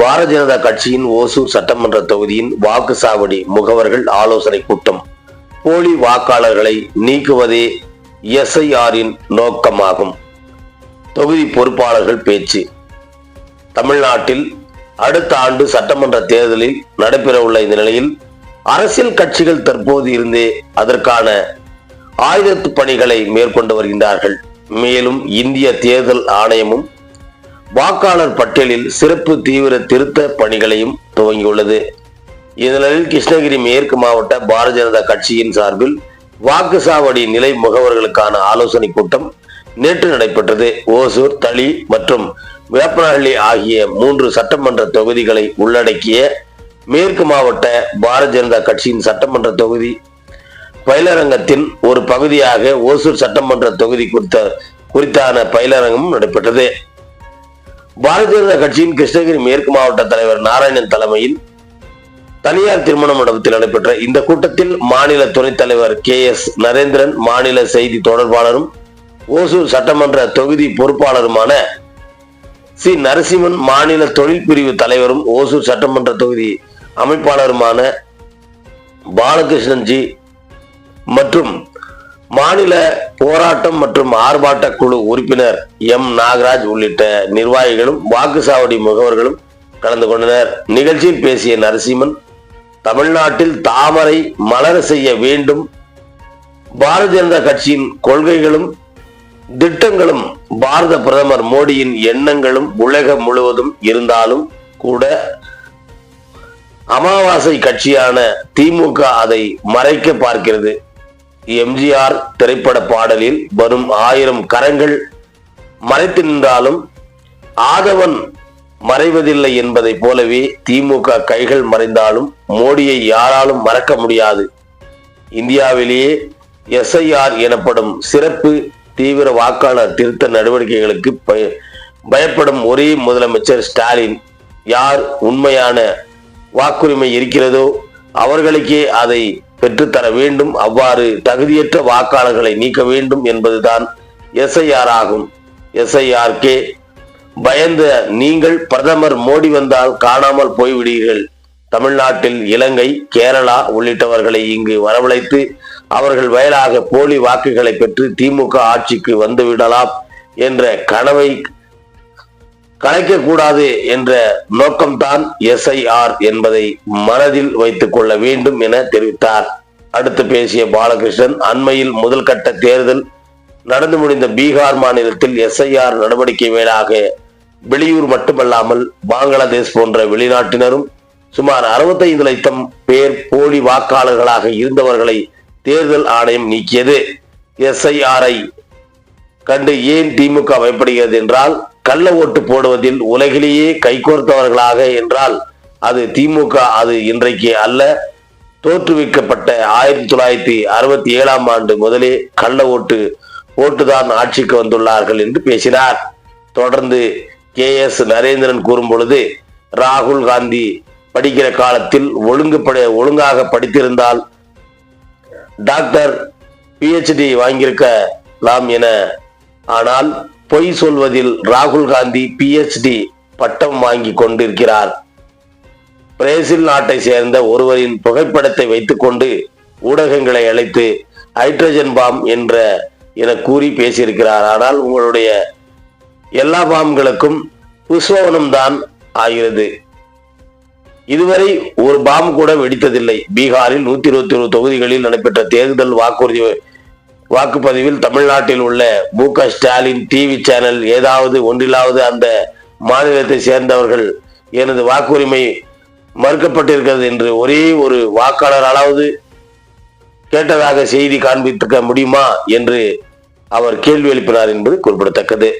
பாரதிய ஜனதா கட்சியின் ஓசூர் சட்டமன்ற தொகுதியின் வாக்குச்சாவடி முகவர்கள் ஆலோசனை கூட்டம். போலி வாக்காளர்களை நீக்குவதே எஸ்ஐஆரின் நோக்கமாகும். தொகுதி பொறுப்பாளர்கள் பேச்சு. தமிழ்நாட்டில் அடுத்த ஆண்டு சட்டமன்ற தேர்தலில் நடைபெறவுள்ள இந்த நிலையில் அரசியல் கட்சிகள் தற்போது இருந்தே அதற்கான ஆயுதத்து பணிகளை மேற்கொண்டு வருகின்றார்கள். மேலும் இந்திய தேர்தல் ஆணையமும் வாக்காளர் பட்டியலில் சிறப்பு தீவிர திருத்த பணிகளையும் துவங்கியுள்ளது. இதனில் கிருஷ்ணகிரி மேற்கு மாவட்ட பாரதிய ஜனதா கட்சியின் சார்பில் வாக்குச்சாவடி நிலை முகவர்களுக்கான ஆலோசனை கூட்டம் நேற்று நடைபெற்றது. ஓசூர் தளி மற்றும் வேப்பனஹள்ளி ஆகிய மூன்று சட்டமன்ற தொகுதிகளை உள்ளடக்கிய மேற்கு மாவட்ட பாரதிய ஜனதா கட்சியின் சட்டமன்ற தொகுதி. பயிலரங்கத்தின் ஒரு பகுதியாக ஓசூர் சட்டமன்ற தொகுதி குறித்த குறித்தான பயிலரங்கமும் நடைபெற்றது. பாரதிய ஜனதா கட்சியின் கிருஷ்ணகிரி மேற்கு மாவட்ட தலைவர் நாராயணன் தலைமையில் தனியார் திருமண மண்டபத்தில் நடைபெற்ற இந்த கூட்டத்தில் மாநில துணைத் தலைவர் கே எஸ் நரேந்திரன் மாநில செய்தி தொடர்பாளரும் ஓசூர் சட்டமன்ற தொகுதி பொறுப்பாளருமான சி நரசிம்மன் மாநில தொழில் பிரிவு தலைவரும் ஓசூர் சட்டமன்ற தொகுதி அமைப்பாளருமான பாலகிருஷ்ணன் ஜி மற்றும் மாநில போராட்டம் மற்றும் ஆர்ப்பாட்ட குழு உறுப்பினர் எம் நாகராஜ் உள்ளிட்ட நிர்வாகிகளும் வாக்குச்சாவடி முகவர்களும் கலந்து கொண்டனர். நிகழ்ச்சியில் பேசிய நரசிம்மன் தமிழ்நாட்டில் தாமரை மலர செய்ய வேண்டும். பாரதிய ஜனதா கட்சியின் கொள்கைகளும் திட்டங்களும் பாரத பிரதமர் மோடியின் எண்ணங்களும் உலகம் முழுவதும் இருந்தாலும் கூட அமாவாசை கட்சியான திமுக அதை மறைக்க பார்க்கிறது. எம்ஜிஆர் திரைப்பட பாடலில் வரும் ஆயிரம் கரங்கள் மறைத்து நின்றாலும் ஆதவன் மறைவதில்லை என்பதை போலவே திமுக கைகள் மறைந்தாலும் மோடியை யாராலும் மறக்க முடியாது. இந்தியாவிலேயே எஸ்ஐஆர் எனப்படும் சிறப்பு தீவிர வாக்காளர் திருத்த நடவடிக்கைகளுக்கு பய- பயப்படும் ஒரே முதலமைச்சர் ஸ்டாலின். யார் உண்மையான வாக்குரிமை இருக்கிறதோ அவர்களுக்கே அதை பெற்றுத்தர வேண்டும். அவ்வாறு தகுதியற்ற வாக்காளர்களை நீக்க வேண்டும் என்பதுதான் எஸ்ஐஆர் ஆகும். எஸ்ஐஆர் கே பயந்த நீங்கள் பிரதமர் மோடி வந்தால் காணாமல் போய்விடுவீர்கள். தமிழ்நாட்டில் இலங்கை கேரளா உள்ளிட்டவர்களை இங்கு வரவழைத்து அவர்கள் வயலாக போலி வாக்குகளை பெற்று திமுக ஆட்சிக்கு வந்துவிடலாம் என்ற கனவை கலைக்கக்கூடாது என்ற நோக்கம்தான் எஸ்ஐஆர் என்பதை மனதில் வைத்துக் கொள்ள வேண்டும் என தெரிவித்தார். அடுத்து பேசிய பாலகிருஷ்ணன் அண்மையில் முதல் கட்ட தேர்தல் நடந்து முடிந்த பீகார் மாநிலத்தில் எஸ்ஐஆர் நடவடிக்கை மேலாக வெளியூர் மட்டுமல்லாமல் பங்களாதேஷ் போன்ற வெளிநாட்டினரும் சுமார் 65 லட்சம் பேர் போலி வாக்காளர்களாக இருந்தவர்களை தேர்தல் ஆணையம் நீக்கியது. எஸ்ஐஆரை கண்டு ஏன் திமுக பயப்படுகிறது என்றால் கள்ள ஓட்டு போடுவதில் உலகிலேயே கைகோர்த்தவர்களாக என்றால் அது திமுக அது இன்றைக்கு அல்ல. தோற்றுவிக்கப்பட்ட ஆயிரத்தி தொள்ளாயிரத்தி அறுபத்தி ஏழாம் ஆண்டு முதலே கள்ள ஓட்டு ஓட்டுதான் ஆட்சிக்கு வந்துள்ளார்கள் என்று பேசினார். தொடர்ந்து கே எஸ் நரேந்திரன் கூறும் பொழுது ராகுல் காந்தி படிக்கிற காலத்தில் ஒழுங்கு படி ஒழுங்காக படித்திருந்தால் டாக்டர் பிஹெச்டி வாங்கியிருக்கலாம் என. ஆனால் பொய் சொல்வதில் ராகுல் காந்தி பிஹெச்டி பட்டம் வாங்கி கொண்டிருக்கிறார். பிரேசில் நாட்டை சேர்ந்த ஒருவரின் புகைப்படத்தை வைத்துக்கொண்டு ஊடகங்களை அழைத்து ஹைட்ரஜன் பாம் என்ற என கூறி பேசியிருக்கிறார். ஆனால் உங்களுடைய எல்லா பாம்களுக்கும் புஷ்பவனம் தான் ஆகிறது. இதுவரை ஒரு பாம் கூட வெடித்ததில்லை. பீகாரில் நூத்தி இருபத்தி ஒரு தொகுதிகளில் நடைபெற்ற தேர்தல் வாக்குறுதி வாக்குப்பதிவில் தமிழ்நாட்டில் உள்ள மு க ஸ்டாலின் டிவி சேனல் ஏதாவது ஒன்றிலாவது அந்த மாநிலத்தை சேர்ந்தவர்கள் எனது வாக்குரிமை மறுக்கப்பட்டிருக்கிறது என்று ஒரே ஒரு வாக்காளராலாவது கேட்டதாக செய்தி காண்பித்துக்க முடியுமா என்று அவர் கேள்வி எழுப்பினார் என்பது குறிப்பிடத்தக்கது.